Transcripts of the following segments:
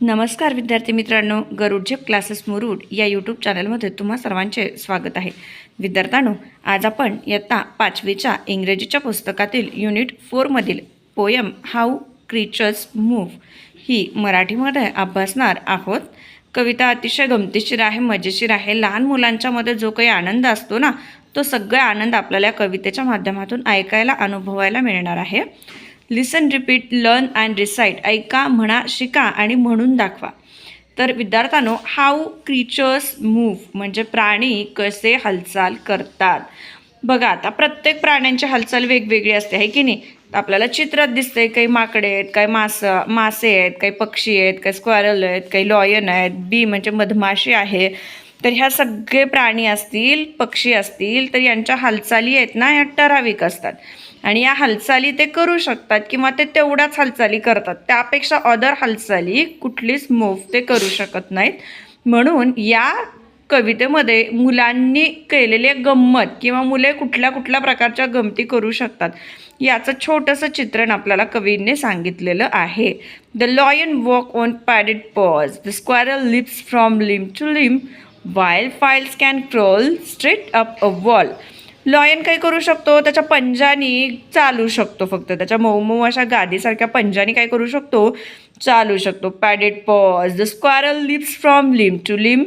नमस्कार विद्यार्थी मित्रांनो गरुडझेप क्लासेस मुरुड या यूट्यूब चॅनलमध्ये तुम्हा सर्वांचे स्वागत आहे. विद्यार्थ्यांनो आज आपण इयत्ता पाचवीच्या इंग्रजीच्या पुस्तकातील युनिट फोरमधील पोयम हाऊ क्रिचर्स मूव्ह ही मराठीमध्ये अभ्यासणार आहोत. कविता अतिशय गमतीशीर आहे मजेशीर आहे. लहान मुलांच्यामध्ये जो काही आनंद असतो ना तो सगळा आनंद आपल्याला कवितेच्या माध्यमातून ऐकायला अनुभवायला मिळणार आहे. Listen repeat learn and recite ऐका म्हणा शिका आणि म्हणून दाखवा. तर विद्यार्थ्यांनो हाऊ क्रीचर्स मूव्ह म्हणजे प्राणी कसे हालचाल करतात. बघा आता प्रत्येक प्राण्यांची हालचाल वेगवेगळी असते आहे की नाही? आपल्याला चित्रात दिसतंय काही माकडे आहेत काही मास मासे आहेत काही पक्षी आहेत काही स्क्वॅरल आहेत काही लॉयन आहेत बी म्हणजे मधमाशी आहे. तर ह्या सगळे प्राणी असतील पक्षी असतील तर यांच्या हालचाली आहेत ना ह्या ठराविक असतात. आणि या हालचाली ते करू शकतात किंवा ते तेवढ्याच हालचाली करतात. त्यापेक्षा अदर हालचाली कुठलीच मूव्ह ते करू शकत नाहीत. म्हणून या कवितेमध्ये मुलांनी केलेले गंमत किंवा मुले कुठल्या कुठल्या प्रकारच्या गमती करू शकतात याचं छोटंसं चित्रण आपल्याला कवींनी सांगितलेलं आहे. The lion walk on padded paws the squirrel leaps from limb to limb while flies can crawl straight up a wall lion काय करू शकतो त्याच्या पंजानी चालू शकतो फक्त. त्याच्या मऊ मऊ अशा गादीसारख्या पंजानी काय करू शकतो चालू शकतो. Padded paws the squirrel leaps from limb to limb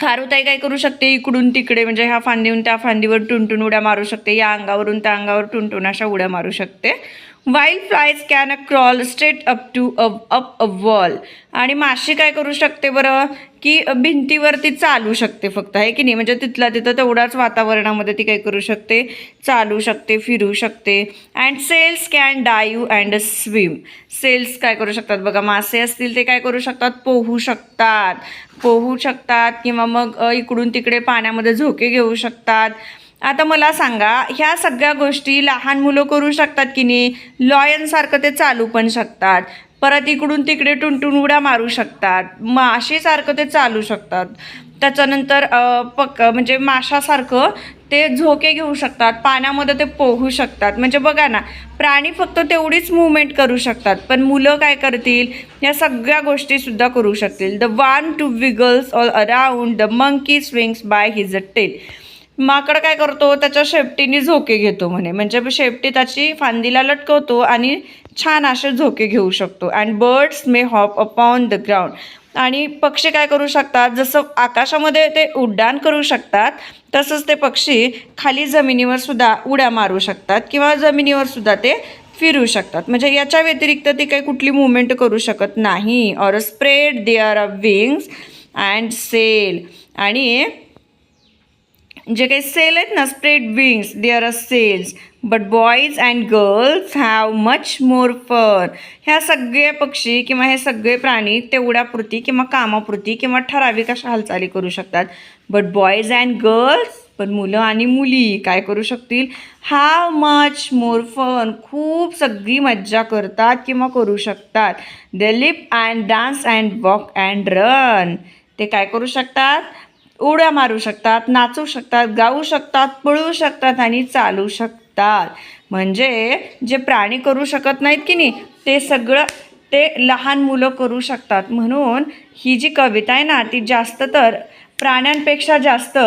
खारुताई काय करू शकते इकडून तिकडे म्हणजे ह्या फांदीहून त्या फांदीवर टुनटुन उड्या मारू शकते या अंगावरून त्या अंगावर टुनटुन अशा उड्या मारू शकते. While flies can a crawl straight up to a up a wall आणि माशी काय करू शकते बरं? की भिंतीवरती चालू शकते फक्त आहे की नाही? म्हणजे तिथल्या तिथं तेवढ्याच वातावरणामध्ये ती काय करू शकते? चालू शकते फिरू शकते. And seals can dive and swim seals काय करू शकतात बघा? मासे असतील ते काय करू शकतात? पोहू शकतात. पोहू शकतात किंवा मग इकडून तिकडे पाण्यामध्ये झोके घेऊ शकतात. आता मला सांगा ह्या सगळ्या गोष्टी लहान मुलं करू शकतात की नाही? लॉयनसारखं ते चालू पण शकतात. परत इकडून तिकडे टुनटुन उड्या मारू शकतात. माशीसारखं ते चालू शकतात. त्याच्यानंतर पक म्हणजे माशासारखं ते झोके घेऊ शकतात. पाण्यामध्ये ते पोहू शकतात. म्हणजे बघा ना प्राणी फक्त तेवढीच मुवमेंट करू शकतात. पण मुलं काय करतील? या सगळ्या गोष्टीसुद्धा करू शकतील. The one two wiggles all around the monkey swings by his a tail माकड काय करतो? त्याच्या शेपटीने झोके घेतो म्हणे. म्हणजे शेपटी त्याची फांदीला लटकवतो आणि छान असे झोके घेऊ शकतो. And birds may hop upon the ground आणि पक्षी काय करू शकतात? जसं आकाशामध्ये ते उड्डाण करू शकतात तसंच ते पक्षी खाली जमिनीवर सुद्धा उड्या मारू शकतात किंवा जमिनीवर सुद्धा ते फिरू शकतात. म्हणजे याच्या व्यतिरिक्त ती काही कुठली मुवमेंट करू शकत नाही. Or spread their a wings and sail आणि जे काही सेल आहेत ना spread wings their a sails but boys and girls have much more fun ह्या सगळे पक्षी किंवा हे सगळे प्राणी तेवढ्यापुरती किंवा कामापुरती किंवा ठराविक अशा हालचाली करू शकतात. बट बॉईज अँड गर्ल्स पण मुलं आणि मुली काय करू शकतील? हॅव मच मोर फन खूप सगळी मज्जा करतात किंवा करू शकतात. They leap and dance and walk and run ते काय करू शकतात? उड्या मारू शकतात नाचू शकतात गाऊ शकतात पळू शकतात आणि चालू शकतात. म्हणजे जे प्राणी करू शकत नाहीत की नाही ते सगळं ते लहान मुलं करू शकतात. म्हणून ही जी कविता आहे ना ती जास्त तर प्राण्यांपेक्षा जास्त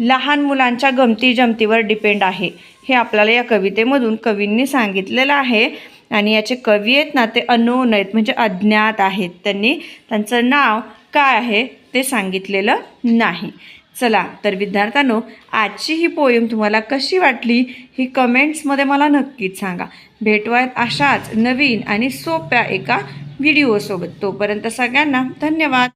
लहान मुलांच्या गमती जमतीवर डिपेंड आहे. हे आपल्याला या कवितेमधून कवींनी सांगितलेलं आहे आणि याचे कवी आहेत ना ते अनोन आहेत म्हणजे अज्ञात आहेत. त्यांनी त्यांचं नाव काय आहे? ते सांगितलेलं नाही. चला तर विद्यार्थ्यांनो आजची ही पोयम तुम्हाला कशी वाटली ही कमेंट्समध्ये मला नक्कीच सांगा. भेटवायत अशाच नवीन आणि सोप्या एका व्हिडिओसोबत. तोपर्यंत सगळ्यांना धन्यवाद.